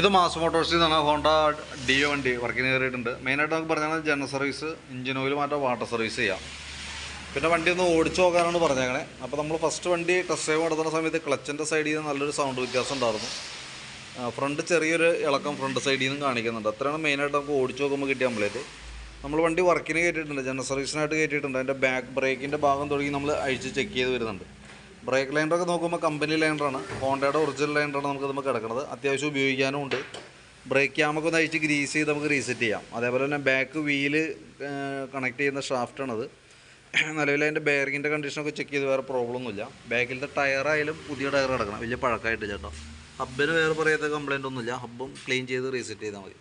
ഇത് മാസ് മോട്ടോഴ്സിൽ നിന്നാണ് Honda deo വണ്ടി വർക്കിന് കയറിയിട്ടുണ്ട്. മെയിനായിട്ട് നമുക്ക് പറഞ്ഞാൽ ജനറൽ സർവീസ് എഞ്ചിൻ ഓയിൽ മാറ്റാൻ വാട്ടർ സർവീസ് ചെയ്യാം. പിന്നെ വണ്ടി ഒന്ന് ഓടിച്ചു നോക്കാനാണ് പറഞ്ഞേക്കണേ. അപ്പോൾ നമ്മൾ ഫസ്റ്റ് വണ്ടി ടെസ്റ്റ് ഡ്രൈവ് നടത്തുന്ന സമയത്ത് ക്ലച്ചിന്റെ സൈഡിൽ നിന്ന് നല്ലൊരു സൗണ്ട് വ്യത്യാസം ഉണ്ടായിരുന്നു. ഫ്രണ്ട് ചെറിയൊരു ഇളക്കം ഫ്രണ്ട് സൈഡിൽ നിന്നും കാണിക്കുന്നുണ്ട്. അത്രയാണ് മെയിനായിട്ട് നമുക്ക് ഓടിച്ചു നോക്കുമ്പോൾ കിട്ടിയ നമ്മളേത് നമ്മൾ വണ്ടി വർക്കിന് കയറ്റിയിട്ടുണ്ട് ജനറൽ സർവീസിനായിട്ട് കയറ്റിയിട്ടുണ്ട്. അതിന്റെ ബാക്ക് ബ്രേക്കിന്റെ ഭാഗം തുടങ്ങി നമ്മൾ അഴിച്ച് ചെക്ക് ചെയ്ത് വരുന്നുണ്ട്. ബ്രേക്ക് ലൈൻഡറൊക്കെ നോക്കുമ്പോൾ കമ്പനി ലൈൻഡറാണ്. ഹോണ്ടയുടെ ഒറിജിനൽ ലൈൻഡറാണ് നമുക്ക് നമുക്ക് കിടക്കുന്നത് അത്യാവശ്യം ഉപയോഗിക്കാനും ഉണ്ട് ബ്രേക്ക് ക്യാമൊക്കെ ഒന്ന് അഴിച്ച് ഗ്രീസ് ചെയ്ത് നമുക്ക് റീസെറ്റ് ചെയ്യാം. അതേപോലെ തന്നെ ബാക്ക് വീൽ കണക്ട് ചെയ്യുന്ന ഷാഫ്റ്റാണത് നിലവിൽ അതിന്റെ ബെയറിങ്ങിന്റെ കണ്ടീഷനൊക്കെ ചെക്ക് ചെയ്ത് വേറെ പ്രോബ്ലം ഒന്നുമില്ല. ബാക്കിലത്തെ ടയറായാലും പുതിയ ടയർ കിടക്കണം. വലിയ പഴക്കമായിട്ട് ചേട്ടോ ഹബ്ബിന് വേറെ പറയാത്ത കംപ്ലൈന്റ് ഒന്നുമില്ല. ഹബ്ബും ക്ലീൻ ചെയ്ത് റീസെറ്റ് ചെയ്താൽ മതി.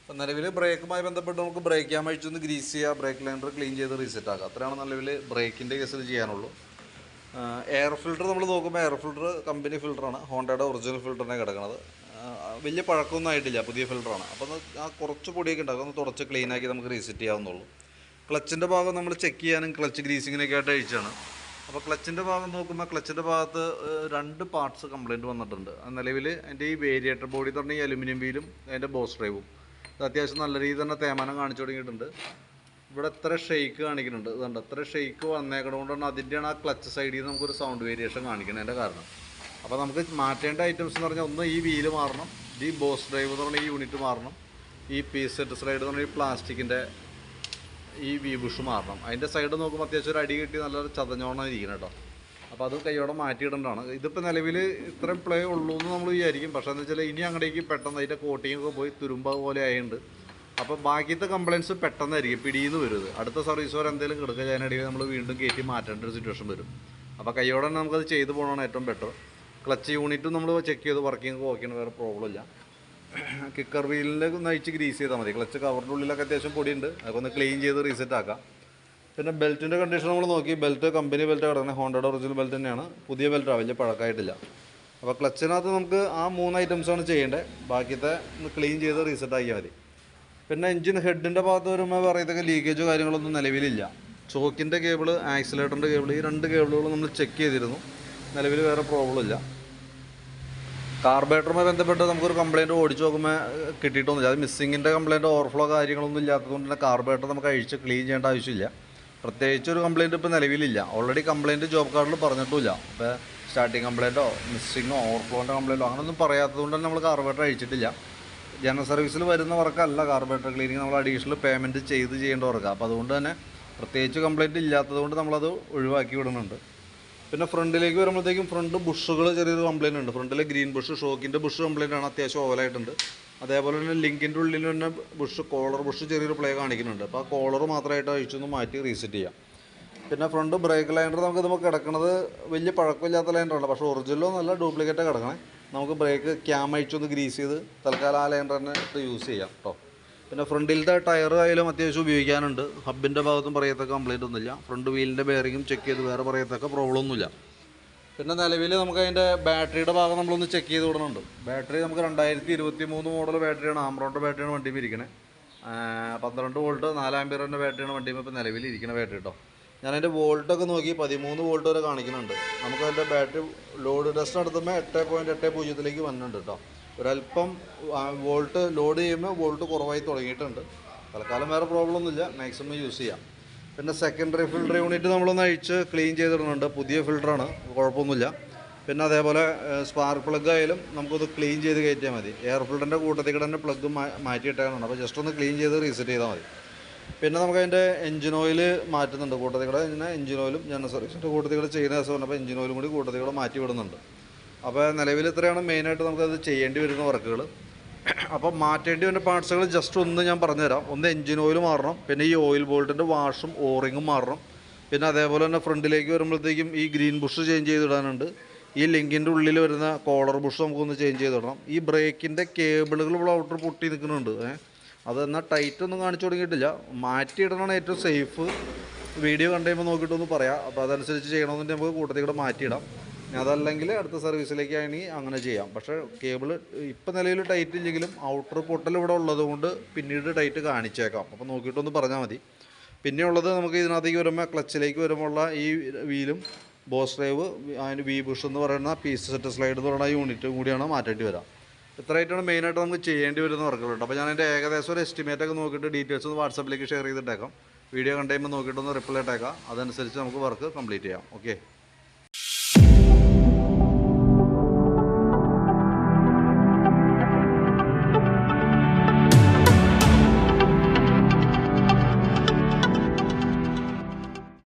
അപ്പോൾ നിലവിൽ ബ്രേക്കുമായി ബന്ധപ്പെട്ട് നമുക്ക് ബ്രേക്ക് ക്യാം അഴിച്ചൊന്ന് ഗ്രീസ് ചെയ്യുക ബ്രേക്ക് ലൈൻഡർ ക്ലീൻ ചെയ്ത് റീസെറ്റ് ആക്കുക അത്രയാണ് നിലവിൽ ബ്രേക്കിന്റെ കേസിൽ ചെയ്യാനുള്ളൂ. എയർ ഫിൽറ്റർ നമ്മൾ നോക്കുമ്പോൾ എയർ ഫിൽറ്റർ കമ്പനി ഫിൽറ്ററാണ് ഹോണ്ടയുടെ ഒറിജിനൽ ഫിൽറ്ററിനെ കിടക്കുന്നത് വലിയ പഴക്കമൊന്നും ആയിട്ടില്ല പുതിയ ഫിൽറ്ററാണ് അപ്പോൾ ആ കുറച്ച് പൊടിയൊക്കെ ഉണ്ടാകും ഒന്ന് തുടച്ച് ക്ലീൻ ആക്കി നമുക്ക് റീസെറ്റ് ചെയ്യാവുന്നുള്ളൂ ക്ലച്ചിന്റെ ഭാഗം നമ്മൾ ചെക്ക് ചെയ്യാനും ക്ലച്ച് ഗ്രീസിങ്ങിനൊക്കെ ആയിട്ട് അഴിച്ചാണ്. അപ്പോൾ ക്ലച്ചിന്റെ ഭാഗം നോക്കുമ്പോൾ ക്ലച്ചിന്റെ ഭാഗത്ത് രണ്ട് പാർട്സ് കംപ്ലയിന്റ് വന്നിട്ടുണ്ട്. നിലവിൽ അതിന്റെ ഈ വേരിയേറ്റർ ബോഡി തന്നെ ഈ അലുമിനിയം വീലും അതിന്റെ ബോസ് ഡ്രൈവും അത് അത്യാവശ്യം നല്ല രീതിയിൽ തന്നെ തേമാനം കാണിച്ചു തുടങ്ങിയിട്ടുണ്ട്. ഇവിടെ എത്ര ഷെയ്ക്ക് കാണിക്കുന്നുണ്ട്. ഇതുണ്ട് എത്ര ഷെയ്ക്ക് വന്നേക്കണതുകൊണ്ടാണ് അതിന്റെയാണ് ആ ക്ലച്ച് സൈഡിൽ നിന്ന് നമുക്കൊരു സൗണ്ട് വേരിയേഷൻ കാണിക്കുന്നതിന്റെ കാരണം. അപ്പോൾ നമുക്ക് മാറ്റേണ്ട ഐറ്റംസ് എന്ന് പറഞ്ഞാൽ ഒന്ന് ഈ വീൽ മാറണം ഈ ബോസ് ഡ്രൈവ് എന്ന് പറഞ്ഞാൽ ഈ യൂണിറ്റ് മാറണം ഈ പി സെറ്റ് സ്ലൈഡ് എന്ന് പറഞ്ഞാൽ ഈ പ്ലാസ്റ്റിക്കിന്റെ ഈ വി ബുഷ് മാറണം. അതിന്റെ സൈഡ് നോക്കുമ്പോൾ അത്യാവശ്യം ഒരു അടി കിട്ടി നല്ലൊരു ചതഞ്ഞോണം ഇരിക്കണം കേട്ടോ. അപ്പോൾ അത് കൈയോടെ മാറ്റിയിടേണ്ടതാണ്. ഇതിപ്പോൾ നിലവിൽ ഇത്രയും പ്ലേ ഉള്ളൂ എന്ന് നമ്മൾ വിചാരിക്കും. പക്ഷേ എന്ന് വെച്ചാൽ ഇനി അങ്ങടേക്ക് പെട്ടെന്ന് അതിന്റെ കോട്ടിങ്ങൊക്കെ പോയി തുരുമ്പ പോലെ ആയിട്ടുണ്ട് അപ്പോൾ ബാക്കിയത്തെ കംപ്ലയിൻസ് പെട്ടെന്നായിരിക്കും. പിടിയിൽ നിന്ന് വരുന്നത് അടുത്ത സർവീസ് വരെ എന്തെങ്കിലും കിടക്കുക അതിനിടയിൽ നമ്മൾ വീണ്ടും കയറ്റി മാറ്റേണ്ട ഒരു സിറ്റുവേഷൻ വരും. അപ്പോൾ കൈയോടെ തന്നെ നമുക്കത് ചെയ്തു പോകണമാണ് ഏറ്റവും ബെറ്റർ ക്ലച്ച് യൂണിറ്റും നമ്മൾ ചെക്ക് ചെയ്ത് വർക്കിംഗ് ഓക്കെയാണ് വേറെ പ്രോബ്ലം ഇല്ല. കിക്കർ വീലിലേക്ക് നയിച്ച് ഗ്രീസ് ചെയ്താൽ മതി. ക്ലച്ച് കവറിന്റെ ഉള്ളിലൊക്കെ അത്യാവശ്യം പൊടിയുണ്ട്. അതൊക്കെ ഒന്ന് ക്ലീൻ ചെയ്ത് റീസെറ്റ് ആക്കാം. പിന്നെ ബെൽറ്റിന്റെ കണ്ടീഷൻ നമ്മൾ നോക്കി. ബെൽറ്റ് കമ്പനി ബെൽറ്റ് കിടക്കുന്നത് ഹോണ്ടയുടെ ഒറിജിനൽ ബെൽറ്റ് തന്നെയാണ്. പുതിയ ബെൽറ്റ് വലിയ പഴക്കമായിട്ടില്ല അപ്പോൾ ക്ലച്ചിനകത്ത് നമുക്ക് ആ മൂന്ന് ഐറ്റംസാണ് ചെയ്യേണ്ടത്. ബാക്കിയത്തെ ഒന്ന് ക്ലീൻ ചെയ്ത് റീസെറ്റ് ആക്കിയാൽ മതി. പിന്നെ എഞ്ചിൻ ഹെഡിന്റെ ഭാഗത്ത് വരുമ്പോൾ പറയത്തൊക്കെ ലീക്കേജോ കാര്യങ്ങളൊന്നും നിലവിലില്ല. ചോക്കിന്റെ കേബിൾ ആക്സിലേറ്ററിന്റെ കേബിൾ ഈ രണ്ട് കേബിളുകളും നമ്മൾ ചെക്ക് ചെയ്തിരുന്നു. നിലവിൽ വേറെ പ്രോബ്ലം ഇല്ല. കാർബേറ്ററുമായി ബന്ധപ്പെട്ട് നമുക്കൊരു കംപ്ലയിന്റ് ഓടിച്ച് നോക്കുമ്പോൾ കിട്ടിയിട്ടൊന്നുമില്ല. അത് മിസ്സിങ്ങിന്റെ കംപ്ലയിന്റ് ഓവർഫ്ലോ കാര്യങ്ങളൊന്നും ഇല്ലാത്തതുകൊണ്ട് തന്നെ കാർബറേറ്റർ നമുക്ക് അഴിച്ച് ക്ലീൻ ചെയ്യേണ്ട ആവശ്യമില്ല. പ്രത്യേകിച്ച് ഒരു കംപ്ലയിന്റ് ഇപ്പോൾ നിലവിലില്ല. ഓൾറെഡി കംപ്ലയിന്റ് ജോബ് കാർഡിൽ പറഞ്ഞിട്ടുമില്ല. ഇപ്പോൾ സ്റ്റാർട്ടിങ് കംപ്ലയിന്റോ മിസ്സിങ്ങോ ഓവർഫ്ലോന്റെ കംപ്ലയിന്റോ അങ്ങനെയൊന്നും പറയാത്തതുകൊണ്ട് തന്നെ നമ്മൾ കാർബറേറ്റർ അഴിച്ചിട്ടില്ല. ജനറൽ സർവീസിൽ വരുന്ന വർക്കല്ല കാർബറേറ്റർ ക്ലീനിങ് നമ്മൾ അഡീഷണൽ പേയ്മെന്റ് ചെയ്ത് ചെയ്യേണ്ട അപ്പോൾ അതുകൊണ്ട് തന്നെ പ്രത്യേകിച്ച് കംപ്ലയിന്റ് ഇല്ലാത്തതുകൊണ്ട് നമ്മളത് ഒഴിവാക്കി വിടുന്നുണ്ട്. പിന്നെ ഫ്രണ്ടിലേക്ക് വരുമ്പോഴത്തേക്കും ഫ്രണ്ട് ബുഷുകൾ ചെറിയൊരു കംപ്ലയിന്റ് ഉണ്ട്. ഫ്രണ്ടിലെ ഗ്രീൻ ബുഷ് ഷോക്കിന്റെ ബുഷ് കംപ്ലയിന്റ് ആണ് അത്യാവശ്യം ഓവലായിട്ടുണ്ട് അതേപോലെ തന്നെ ലിങ്കിന്റെ ഉള്ളിൽ തന്നെ ബുഷ് കോളർ ബുഷ് ചെറിയൊരു പ്ലേ കാണിക്കുന്നുണ്ട്. അപ്പോൾ ആ കോളർ മാത്രമായിട്ട് അഴിച്ചൊന്ന് മാറ്റി റീസെറ്റ് ചെയ്യാം. പിന്നെ ഫ്രണ്ട് ബ്രേക്ക് ലൈൻഡർ നമുക്ക് നമുക്ക് കിടക്കുന്നത് വലിയ പഴക്കമില്ലാത്ത ലൈൻഡറാണ് പക്ഷേ ഒറിജിനലോ നല്ല ഡ്യൂപ്ലിക്കേറ്റ് കിടക്കണേ. നമുക്ക് ബ്രേക്ക് ക്യാം അഴിച്ചൊന്ന് ഗ്രീസ് ചെയ്ത് തൽക്കാലം ആ ലൈൻ തന്നെ യൂസ് ചെയ്യാം കേട്ടോ പിന്നെ ഫ്രണ്ടിലത്തെ ടയർ ആയാലും അത്യാവശ്യം ഉപയോഗിക്കാനുണ്ട്. ഹബിന്റെ ഭാഗത്തും പറയത്തക്ക കംപ്ലൈന്റ് ഒന്നുമില്ല. ഫ്രണ്ട് വീലിന്റെ ബെയറിങ്ങും ചെക്ക് ചെയ്ത് വേറെ പറയത്തക്ക പ്രോബ്ലം ഒന്നുമില്ല. പിന്നെ നിലവിൽ നമുക്ക് അതിന്റെ ബാറ്ററിയുടെ ഭാഗം നമ്മളൊന്ന് ചെക്ക് ചെയ്ത് വിടുന്നുണ്ട് ബാറ്ററി നമുക്ക് രണ്ടായിരത്തി ഇരുപത്തി മൂന്ന് മോഡൽ ബാറ്ററിയാണ് ആംബ്രോണിന്റെ ബാറ്ററിയാണ് വണ്ടിയിൽ ഇരിക്കണേ. പന്ത്രണ്ട് വോൾട്ട് നാലാം പേരുടെ ബാറ്ററിയാണ് വണ്ടിയിൽ ഇപ്പോൾ നിലവിൽ ഇരിക്കുന്ന ബാറ്ററി കേട്ടോ ഞാൻ അതിന്റെ വോൾട്ടൊക്കെ നോക്കി പതിമൂന്ന് വോൾട്ട് വരെ കാണിക്കുന്നുണ്ട്. നമുക്ക് അതിന്റെ ബാറ്ററി ലോഡ് ടെസ്റ്റ് നടത്തുമ്പോൾ എട്ട് പോയിന്റ് എട്ട് പൂജ്യത്തിലേക്ക് വന്നിട്ടുണ്ട് കേട്ടോ ഒരല്പം വോൾട്ട് ലോഡ് ചെയ്യുമ്പോൾ വോൾട്ട് കുറവായി തുടങ്ങിയിട്ടുണ്ട്. തൽക്കാലം വേറെ പ്രോബ്ലം ഒന്നുമില്ല മാക്സിമം യൂസ് ചെയ്യാം. പിന്നെ സെക്കൻഡറി ഫിൽറ്റർ യൂണിറ്റ് നമ്മളൊന്ന് അഴിച്ച് ക്ലീൻ ചെയ്തിടുന്നുണ്ട്. പുതിയ ഫിൽട്ടറാണ് കുഴപ്പമൊന്നുമില്ല. പിന്നെ അതേപോലെ സ്പാർക്ക് പ്ലഗ് ആയാലും നമുക്കൊന്ന് ക്ലീൻ ചെയ്ത് കയറ്റിയാൽ മതി. എയർ ഫിൽറ്ററിന്റെ കൂട്ടത്തിൽ കൂടെ തന്നെ പ്ലഗ് മാറ്റിയിട്ടാണ് അപ്പോൾ ജസ്റ്റ് ഒന്ന് ക്ലീൻ ചെയ്ത് റീസെറ്റ് ചെയ്താൽ മതി. പിന്നെ നമുക്ക് അതിന്റെ എഞ്ചിൻ ഓയിൽ മാറ്റുന്നുണ്ട്. കൂട്ടത്തിൽ ഇങ്ങനെ എഞ്ചിൻ ഓയിലും ജനറൽ സർവീസിന്റെ കൂട്ടത്തിൽ ചെയ്യുന്ന ദിവസം പറഞ്ഞപ്പോൾ എഞ്ചിൻ ഓയിലും കൂടി കൂട്ടത്തിൽ മാറ്റി വിടുന്നുണ്ട്. അപ്പോൾ നിലവിൽ ഇത്രയാണ് മെയിനായിട്ട് നമുക്കത് ചെയ്യേണ്ടി വരുന്ന വർക്കുകൾ അപ്പോൾ മാറ്റേണ്ടി വരുന്ന പാർട്സുകൾ ജസ്റ്റ് ഒന്ന് ഞാൻ പറഞ്ഞുതരാം. ഒന്ന് എഞ്ചിൻ ഓയിൽ മാറണം. പിന്നെ ഈ ഓയിൽ ബോൾട്ടിന്റെ വാഷും ഓറിങ്ങും മാറണം. പിന്നെ അതേപോലെ തന്നെ ഫ്രണ്ടിലേക്ക് വരുമ്പോഴത്തേക്കും ഈ ഗ്രീൻ ബുഷ് ചേഞ്ച് ചെയ്തിടാനുണ്ട്. ഈ ലിങ്കിന്റെ ഉള്ളിൽ വരുന്ന കോളർ ബുഷ് നമുക്കൊന്ന് ചേഞ്ച് ചെയ്തിടണം. ഈ ബ്രേക്കിന്റെ കേബിളുകൾ ഇവിടെ ഔട്ടർ പൊട്ടി നിൽക്കുന്നുണ്ട്. ഏഹ് അത് എന്നാൽ ടൈറ്റ് ഒന്നും കാണിച്ചു തുടങ്ങിയിട്ടില്ല. മാറ്റിയിടണമാണ് ഏറ്റവും സേഫ് വീഡിയോ കണ്ടു കഴിയുമ്പോൾ നോക്കിയിട്ടൊന്ന് പറയാം. അപ്പോൾ അതനുസരിച്ച് ചെയ്യണമെന്നുണ്ടെങ്കിൽ നമുക്ക് കൂട്ടത്തിൽ കൂടെ മാറ്റിയിടാം. അതല്ലെങ്കിൽ അടുത്ത സർവീസിലേക്ക് ആണെങ്കിൽ അങ്ങനെ ചെയ്യാം. പക്ഷേ കേബിൾ ഇപ്പം നിലയിൽ ടൈറ്റ് ഇല്ലെങ്കിലും ഔട്ടർ പൊട്ടൽ ഇവിടെ ഉള്ളതുകൊണ്ട് പിന്നീട് ടൈറ്റ് കാണിച്ചേക്കാം. അപ്പോൾ നോക്കിയിട്ടൊന്ന് പറഞ്ഞാൽ മതി. പിന്നെ ഉള്ളത് നമുക്ക് ഇതിനകത്തേക്ക് വരുമ്പോൾ ക്ലച്ചിലേക്ക് വരുമ്പോൾ ഉള്ള ഈ വീലും ബോസ് ഡ്രൈവ് അതിന് വി ബുഷ് എന്ന് പറയുന്ന പീസ് സെറ്റ് സ്ലൈഡ് എന്ന് പറയുന്ന യൂണിറ്റും കൂടിയാണ് മാറ്റേണ്ടി വരാം. ഇത്രയായിട്ടാണ് മെയിനായിട്ട് നമുക്ക് ചെയ്യേണ്ടി വരുന്ന വർക്കുകൾ കേട്ടോ അപ്പോൾ ഞാൻ അതിന്റെ ഏകദേശം ഒരു എസ്റ്റിമേറ്റ് ഒക്കെ നോക്കിയിട്ട് ഡീറ്റെയിൽസ് ഒന്ന് വാട്സപ്പിലേക്ക് ഷെയർ ചെയ്തിട്ടേക്കാം. വീഡിയോ കണ്ടുകഴിയുമ്പോൾ നോക്കിയിട്ടൊന്ന് റിപ്ലൈ ഇട്ടേക്കാം. അതനുസരിച്ച് നമുക്ക് വർക്ക് കംപ്ലീറ്റ് ചെയ്യാം. ഓക്കെ